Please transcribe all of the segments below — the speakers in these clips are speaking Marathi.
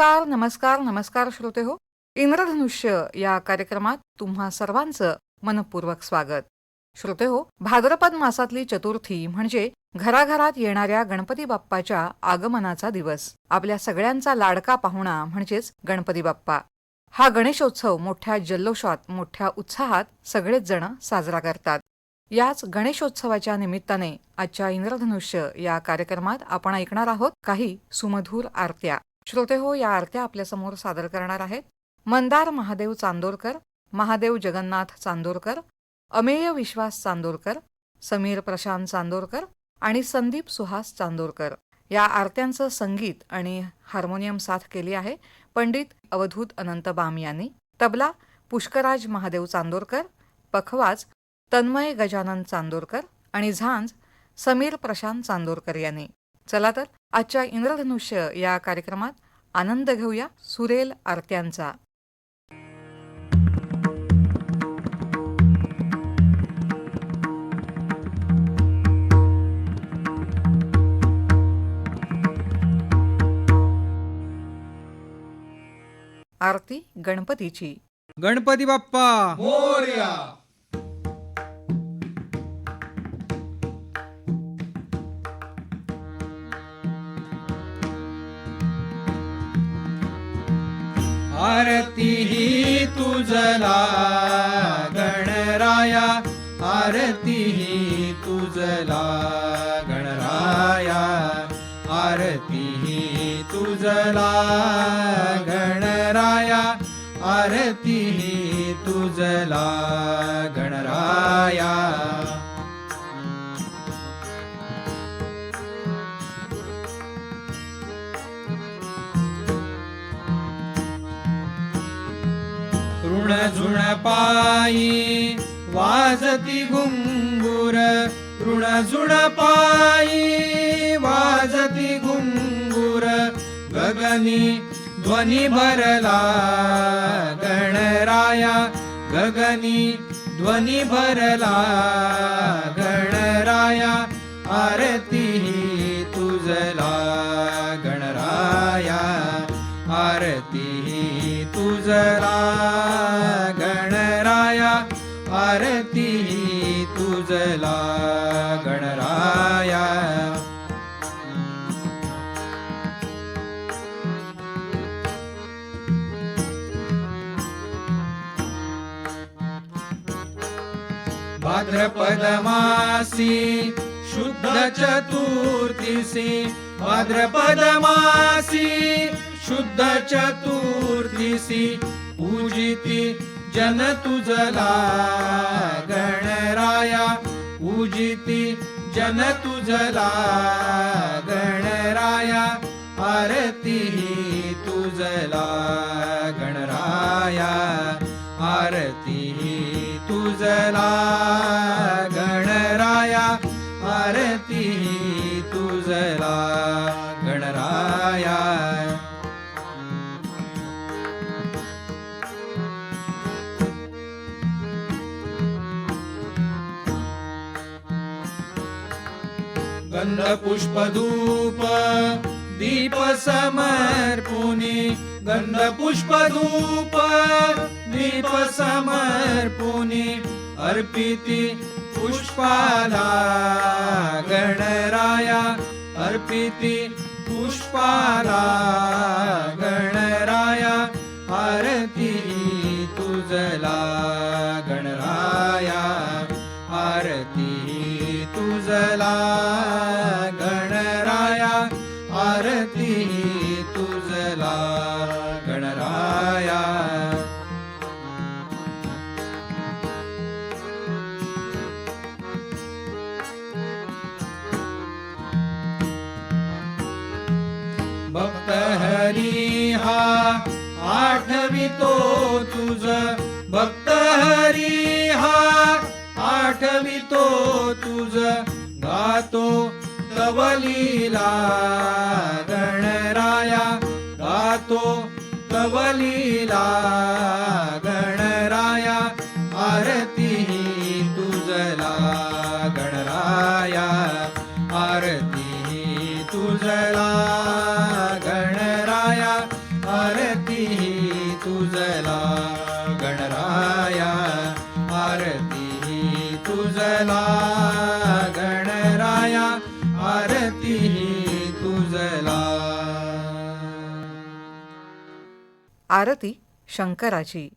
नमस्कार नमस्कार नमस्कार श्रोते हो. इंद्रधनुष्य या कार्यक्रमात तुम्हा सर्वांचं मनपूर्वक स्वागत. श्रोते हो भाद्रपद मासातली चतुर्थी म्हणजे घराघरात येणाऱ्या गणपती बाप्पाच्या आगमनाचा दिवस. आपल्या सगळ्यांचा लाडका पाहुणा म्हणजेच गणपती बाप्पा. हा गणेशोत्सव मोठ्या जल्लोषात मोठ्या उत्साहात सगळेच जण साजरा करतात. याच गणेशोत्सवाच्या निमित्ताने आजच्या इंद्रधनुष्य या कार्यक्रमात आपण ऐकणार आहोत काही सुमधूर आरत्या. श्रोते हो या आरत्या आपल्यासमोर सादर करणार आहेत मंदार महादेव चांदोरकर महादेव जगन्नाथ चांदोरकर अमेय विश्वास चांदोरकर समीर प्रशांत चांदोरकर आणि संदीप सुहास चांदोरकर. या आरत्यांचं संगीत आणि हार्मोनियम साथ केली आहे पंडित अवधूत अनंत बाम यांनी. तबला पुष्कराज महादेव चांदोरकर पखवाज तन्मय गजानन चांदोरकर आणि झांज समीर प्रशांत चांदोरकर यांनी. चला तर आजच्या इंद्रधनुष्य या कार्यक्रमात आनंद घेऊया सुरेल आरत्यांचा. आरती गणपतीची. गणपती बाप्पा! मोर्या! आरती ही तुझला गणराया. आरती ही तुझला गणराया. आरती ही तुझला गणराया. ऋण झुण पायी वाजती घुंगुर ऋण झुण पायी. वाजती घुंगुर गगनी ध्वनी भरला. गणराया गगनी ध्वनी भरला. गणराया आरती तुझला. गणराया आरती तुझला. भाद्रपदमासी शुद्ध चतुर्थीसी भाद्रपदमासी शुद्ध चतुर्थीसी पूजिती जन तुझला गणराया पूजिती जन तुझला गणराया आरती तुझला गणराया आरती ही तुझला गणराया आरती तुझला गणराया. गंध पुष्प धूप दीप समर्पुनी. गंध पुष्प धूप दीप समर्पुनी. अर्पिती पुष्पाला गणराया। अर्पिती पुष्पाला गणराया कवलीला गणराया गातो कवलीला आरती शंकराची.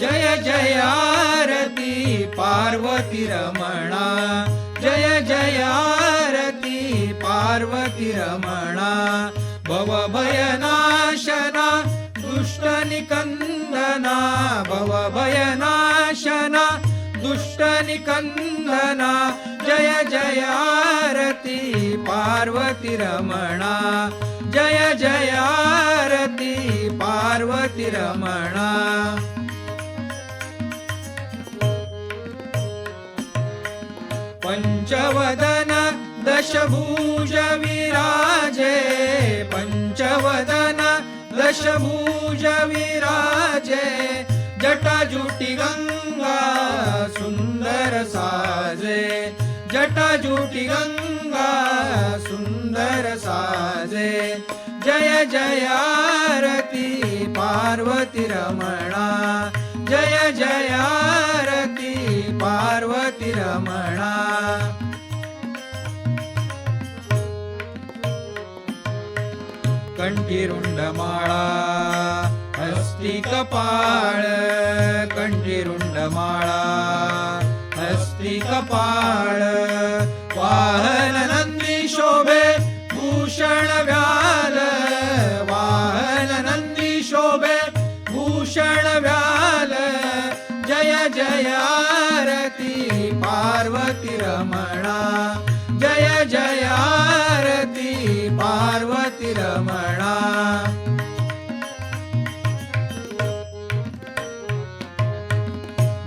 जय जय आरती पार्वती रमणा. जय जय आरती पार्वती रमणा. भव निकंदना भव भयनाशना दुष्ट जय जय आरती पार्वती रमणा जय जय आरती पार्वती रमणा पञ्चवदन दशभुज विराजे पञ्चवदन लशभूज विराजे जटाजुटी गंगा सुंदर साजे जटाजुटी गंगा सुंदर साजे। जय जय आरती पार्वती रमणा जय जय आरती पार्वती रमणा। कंठीरुण्डमाळा हस्ति कपाळ कंठीरुण्डमाळा हस्ति कपाळ वाहन नन्दी शोभे भूषण व्याल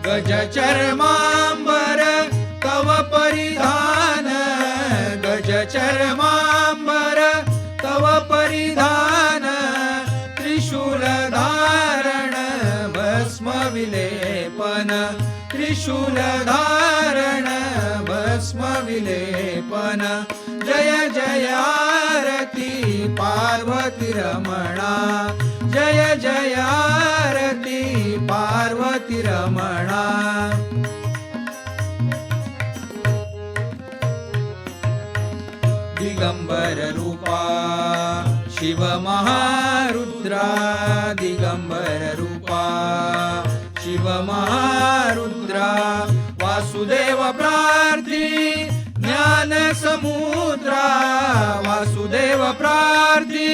गज चर्मांबर तव परिधान। गज चर्मांबर तव परिधान। त्रिशूल धारण भस्म विलेपन। त्रिशूल धारण भस्म विलेपन। जय जय आरती पार्वती रमणा। गम्बररूपा दिगम्बररूपा शिवमहारुद्रा दिगम्बररूपा शिवमहारुद्रा वासुदेव प्रार्थी ज्ञानसमुद्रा वासुदेव प्रार्थी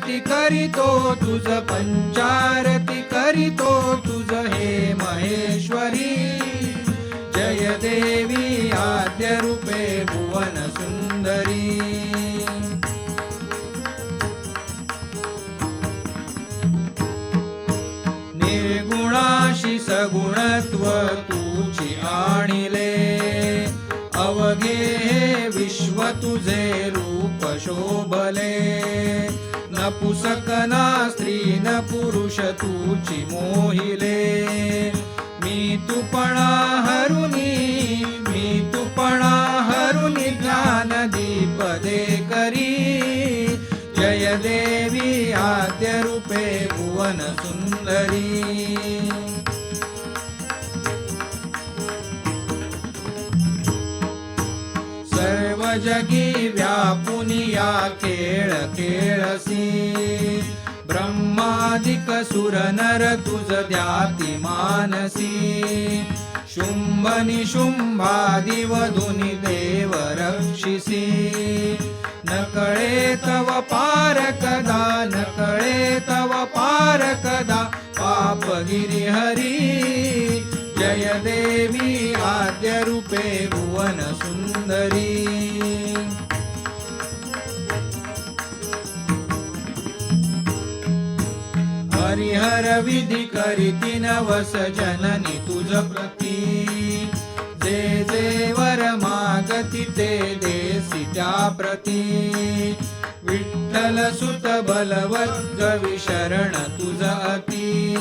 पंचारती करीतो तुझ पंचारती करीतो तुझ हे महेश्वरी. जय देवी आद्य रूपे भुवन सुंदरी. निर्गुणाशी सगुणत्व तुझी आणिले. अवघे विश्व तुझे रूप शोभले. पुसकना स्त्री न पुरुष तुझी मोहिले. मी तुपणा हरुनी मी तुपणा हरुनी ज्ञान दीप दे करी. जय देवी आद्य रूपे भुवन सुंदरी. सर्व जगी व्यापुनिया खेळ अधिक सुरनर सुर नर तुझ द्याति मानसी. शुंभ निशुंभादि वधुनी देव रक्षिसी. न कळे तव पार कदा न कळे तव पार कदा पाप गिरी हरी. जय देवी आद्य रूपे भुवन सुंदरी. हरिहर विधी करीती नवस जननी तुझ प्रती. जे जे वर मागती ते देसी त्या प्रती. विठ्ठल सुत बलवत विशरण तुझ अती.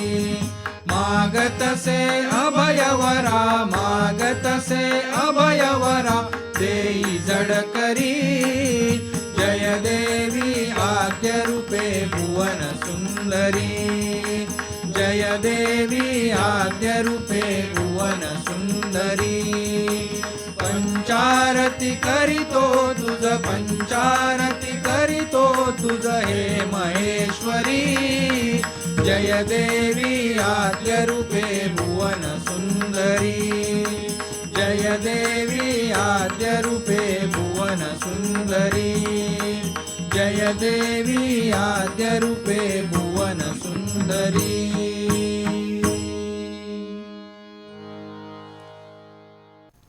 मागतसे अभयवरा मागतसे अभयवरा देई जड करी. जय देवी आद्य रूपे भुवन सुंदरी जय देवी आद्यरूपे भुवन सुंदरी पंचारती करितो तुझ पंचारती करितो तुझ हे महेश्वरी। जय देवी आद्यरूपे भुवन सुंदरी जय देवी आद्यरूपे भुवन सुंदरी जय देवी आद्यरूपे भुवन सुंदरी।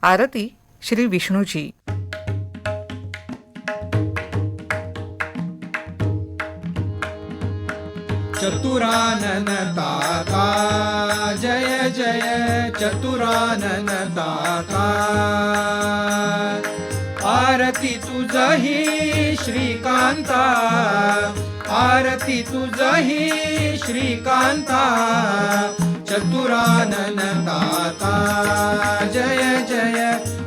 आरती श्री विष्णूची चतुरानन दाता जय जय चतुरानन दाता आरती तुझही श्रीकांता आरती तुझही श्रीकांता चतुरानन दाता जय जय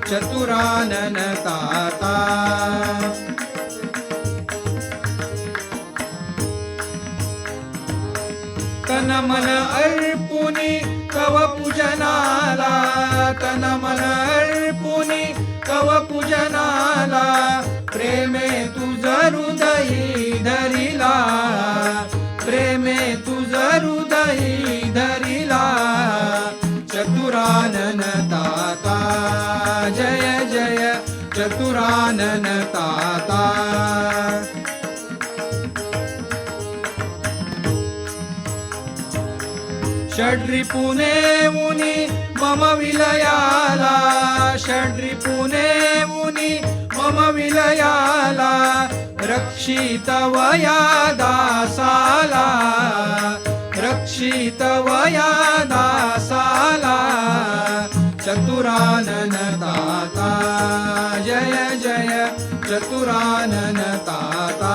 चतुरानन दाता तन मन अर्पुनी कव पूजनाला। तन मन कव पूजनाला। प्रेमे धरिला चतुरानन ताता जय जय चतुरानन ताता। षड्रिपुने मुनी मम विलयाला षड्रिपुने मुनी मम विलयाला रक्षितवया दासाला। शीतवया दासाला चतुरानन ताता जय जय चतुरानन ताता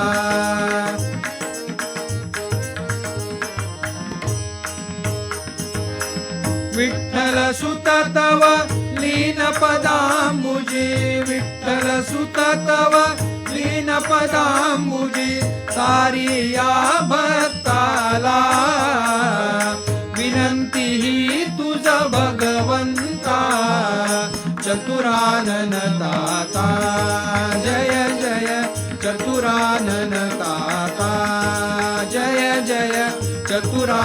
विठ्ठल सुत तव लीन पदांबुजी विठ्ठल सुत तव लीन पदांबुजी सारी भक्ताला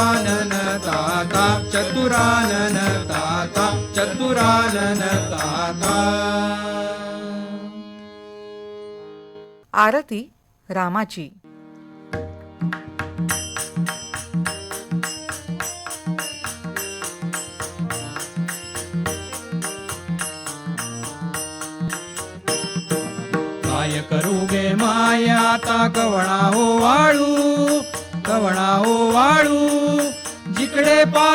चतुरानन ताता चतुरानन ताता चतुरानन ताता आरती रामाची।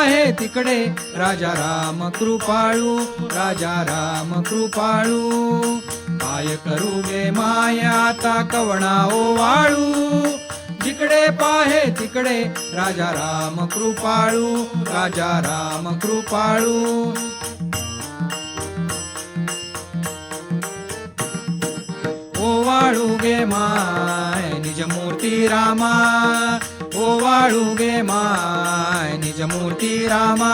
आहे तिकडे. राजा राम कृपाळू राजा राम कृपाळू. काय करू गे माया आता कवणा ओ वाळू? जिकडे पाहे तिकडे राजा राम कृपाळू राजा राम कृपाळू. ओ वाळू गे माय निज मूर्ती रामा. ओ वाळू गे माय निज मूर्ती रामा.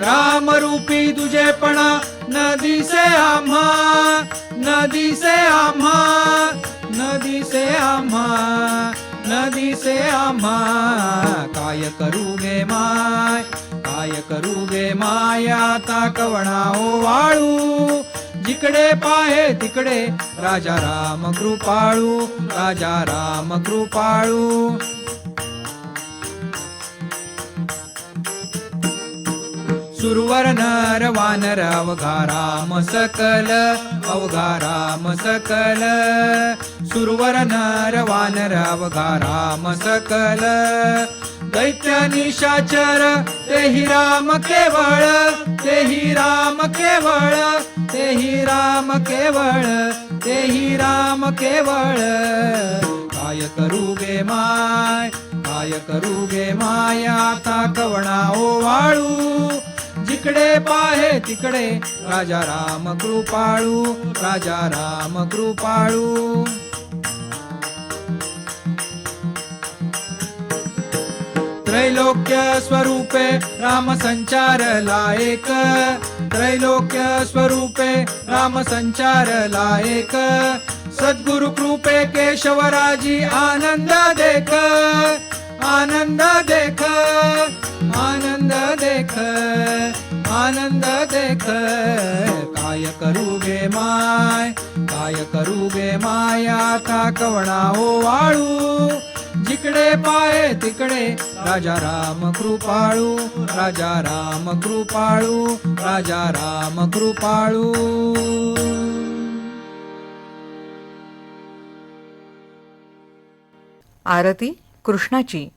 राम रूपी तुझेपणा न दिसे आम्हा. न दिसे आम्हा. न दिसे आम्हा. न दिसे आम्हा. काय काय करू गे माय काय करू गे माय आता कवणा ओ हो वाळू. जिकडे पाहे तिकडे राजा राम कृपाळू राजा राम कृपाळू. सुरवर नर वानर अवघाराम सकल अवघाराम सकल सुरवर नर वानर अवघाराम सकल दैत्य निशाचर तेही राम केवळ तेही राम केवळ तेही राम केवळ तेही राम केवळ. काय करू गे माय काय करू गे माय आता कवणा ओ वाळू? जिकडे पाहे तिकडे राजा राम कृपाळू राजा राम कृपाळू. त्रैलोक्य स्वरूपे राम संचार एक त्रैलोक्य स्वरूपे राम संचार लायक. सद्गुरु कृपे केशवराजी आनंद देख आनंद देख आनंद देख. आनंद देख काय करू गे माय काय करू गे माय आता कवणा हो वाळू. जिकडे पाय तिकडे राजा राम कृपाळू राजा राम कृपाळू राजा राम कृपाळू. आरती कृष्णाची.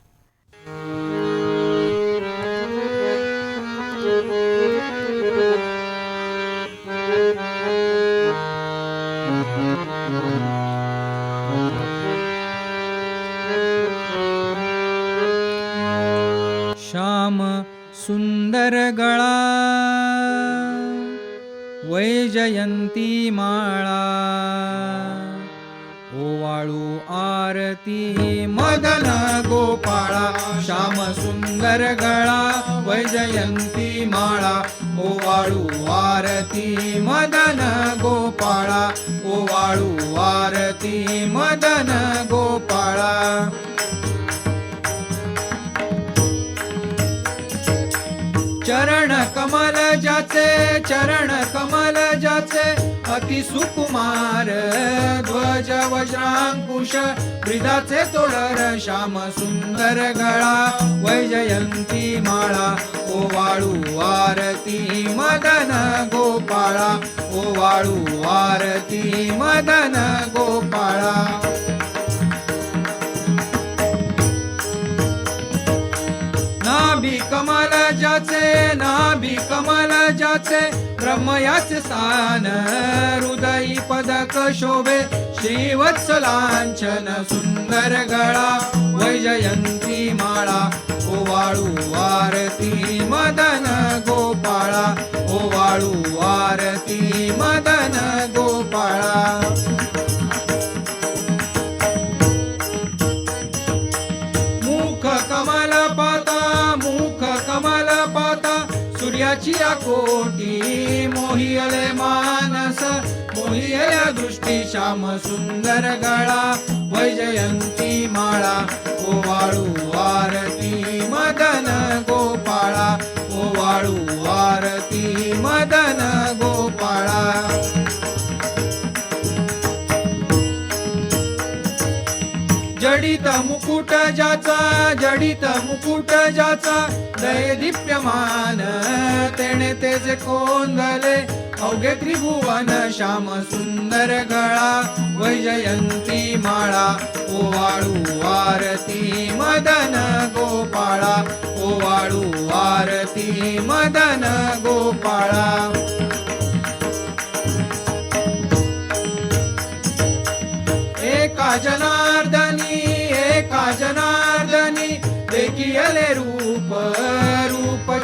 सुंदर गळा वैजयंती माळा. ओवाळू आरती मदन गोपाळा श्याम सुंदर गळा वैजयंती माळा. ओवाळू आरती मदन गोपाळा ओवाळू आरती मदन गो चरण कमल जाचे अति सुकुमार ध्वज वज्रांकुश ब्रिदाचे तोडर श्याम सुंदर गळा वैजयंती माळा ओवाळू आरती मदन गोपाळा ओवाळू आरती मदन गोपाळा. ज्याचे नाभी कमल ज्याचे ब्रह्मयाचे स्थान हृदयी पदक शोभे श्रीवत्सलांचन सुंदर गळा वैजयंती माळा ओवाळू श्याम सुंदर गळा वैजयंती माळा ओवाळू आरती मदन गोपाळा ओवाळू आरती मदन गो जडित मुकुट ज्याचा जडित मुकुट ज्याचा दय दीप्यमान. तेने तेचे कोंदले अवघे त्रिभुवन श्याम सुंदर गळा वैजयंती माळा ओवाळू आरती मदन गोपाळा ओवाळू आरती मदन गोपाळा.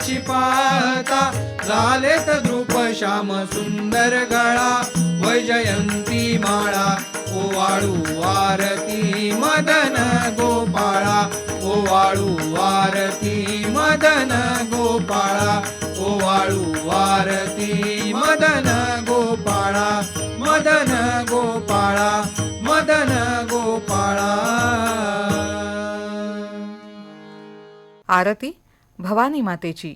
साक्षी पाहता. झालेत द्रुप श्याम सुंदर गळा. वैजयंती माळा. ओवाळू आरती मदन गोपाळा. ओवाळू आरती मदन गोपाळा. ओवाळू आरती मदन गोपाळा. मदन गोपाळा. मदन गोपाळा. आरती? भवानी मातेची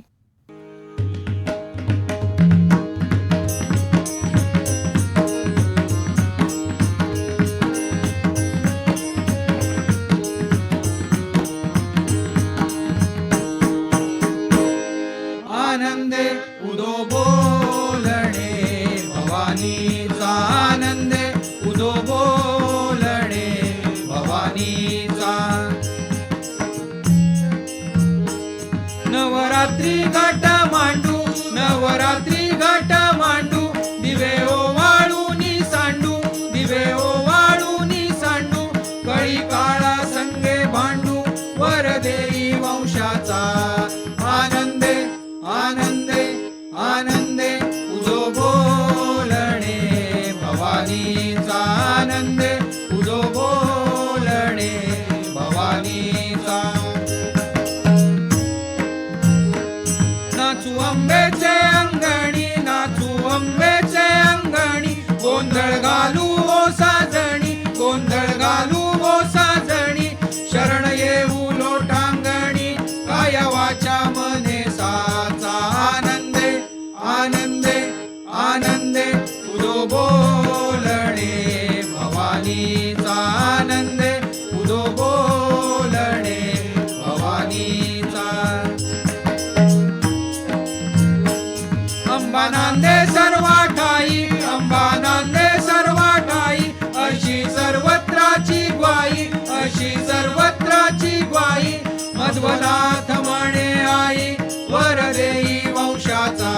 मध्वनाथ म्हणे आई वर देई वंशाचा.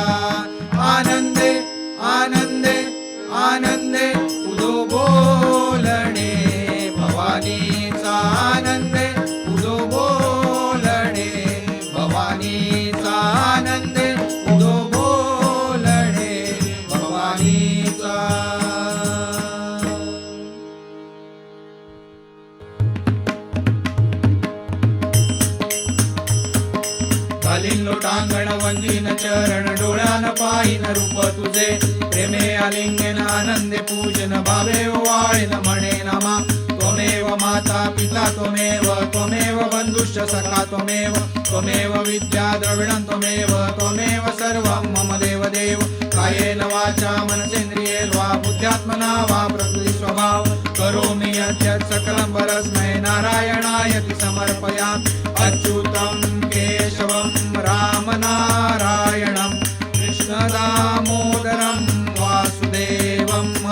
आनंदे आनंदे आनंदे. प्रेमे आलिंगन पूजन भावे वाळीन म्हणे नमा। त्वमेव माता पिता त्वमेव त्वमेव बन्धुश्च सखा त्वमेव त्वमेव विद्या द्रविणं त्वमेव त्वमेव सर्वं मम देवदेव। देव कायेन वाचा मनसेन्द्रिये वा बुद्ध्यात्मना वा प्रकृति करोमि यद्यत् सकलं परस्मै नारायणायति समर्पयामि। अच्युतं केशवं रामनारायणं। कृष्णदामोदरं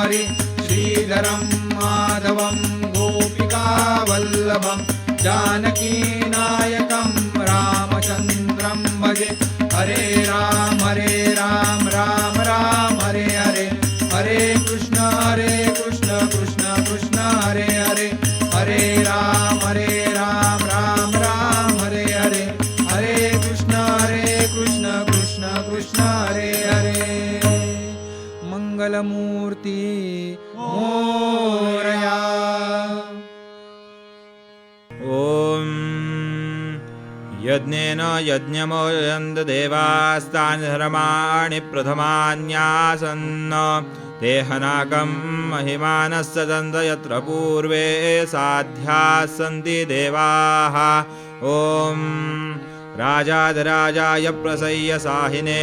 हरि श्रीधरं माधवं गोपिकावल्लभं जानकी ॐ यज्ञेन यज्ञमोयन्त देवास्तानि धर्माणि प्रथमान्यासन् देहनाकं महिमानस्य दन्त यत्र पूर्वे साध्याः सन्ति देवाः। ॐ राजाधिराजाय प्रसय्य साहिने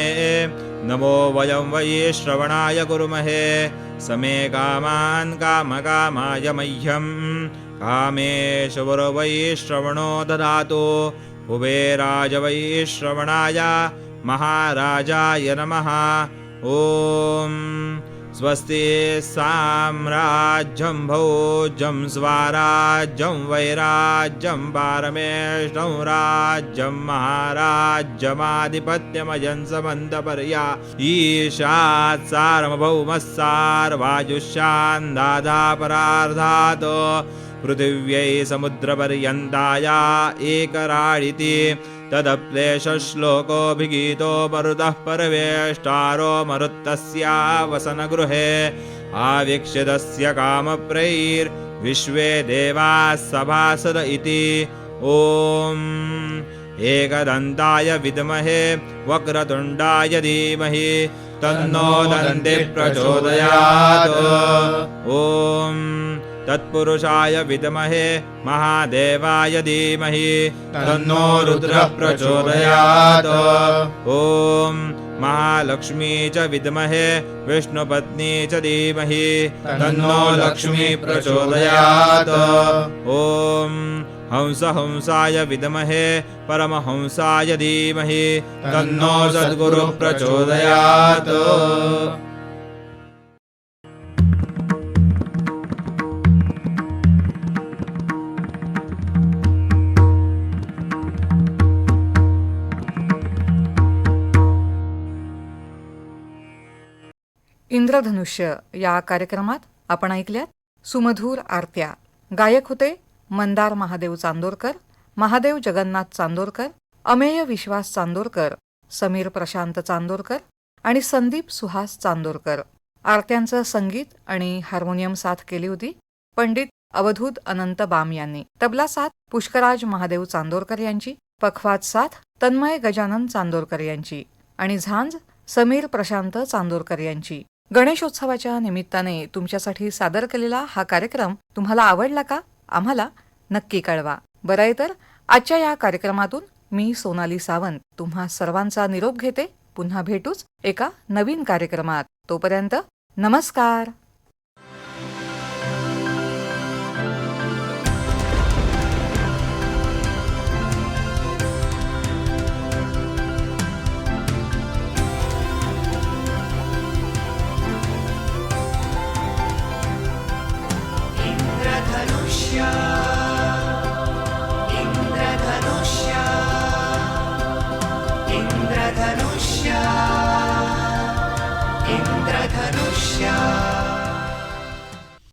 नमो वयं वै श्रवणाय कुर्महे। समे कामान् कामकामाय मह्यं कामेश्वर वै श्रवणो ददातु। कुबेराज वै श्रवणाय महाराजाय नमः। ॐ स्वस्ति साम्राज्यं भोज्यं स्वाराज्यं वैराज्यं पारमेष्टं राज्यं महाराज्यमाधिपत्यमयं समन्तपर्या। ईशात् सार्वभौमः सार्वायुष्यान्दाधापरार्धात् पृथिव्यै समुद्रपर्यन्ताया एकराडिति तदप्लेशश्लोकोऽभिगीतो मरुतः परवेष्टारो मरुत्तस्या वसनगृहे आवीक्षितस्य कामप्रैर्विश्वे देवाः सभासद इति। ॐ एकदन्ताय विद्महे वक्रतुण्डाय धीमहि तन्नो दन्ति प्रचोदयात्। ॐ तत्पुरुषाय विद्महे महादेवाय धीमहि तन्नो रुद्रः प्रचोदयात्। ॐ महालक्ष्मी च विद्महे विष्णुपत्नी च धीमहि तन्नो लक्ष्मी प्रचोदयात्। ॐ हंस हंसाय विद्महे परमहंसाय धीमहि तन्नो सद्गुरुः प्रचोदयात् इंद्रधनुष्य या कार्यक्रमात आपण ऐकल्यात सुमधूर आरत्या गायक होते मंदार महादेव चांदोरकर महादेव जगन्नाथ चांदोरकर अमेय विश्वास चांदोरकर समीर प्रशांत चांदोरकर आणि संदीप सुहास चांदोरकर. आरत्यांचं संगीत आणि हार्मोनियम साथ केली होती पंडित अवधूत अनंत बाम यांनी. तबला साथ पुष्कराज महादेव चांदोरकर यांची पखवाज साथ तन्मय गजानन चांदोरकर यांची आणि झांज समीर प्रशांत चांदोरकर यांची. गणेशोत्सवाच्या निमित्ताने तुमच्यासाठी सादर केलेला हा कार्यक्रम तुम्हाला आवडला का? आम्हाला नक्की कळवा. बरं आहे तर आजच्या या कार्यक्रमातून मी सोनाली सावंत तुम्हा सर्वांचा निरोप घेते. पुन्हा भेटूच एका नवीन कार्यक्रमात. तोपर्यंत नमस्कार. Yeah.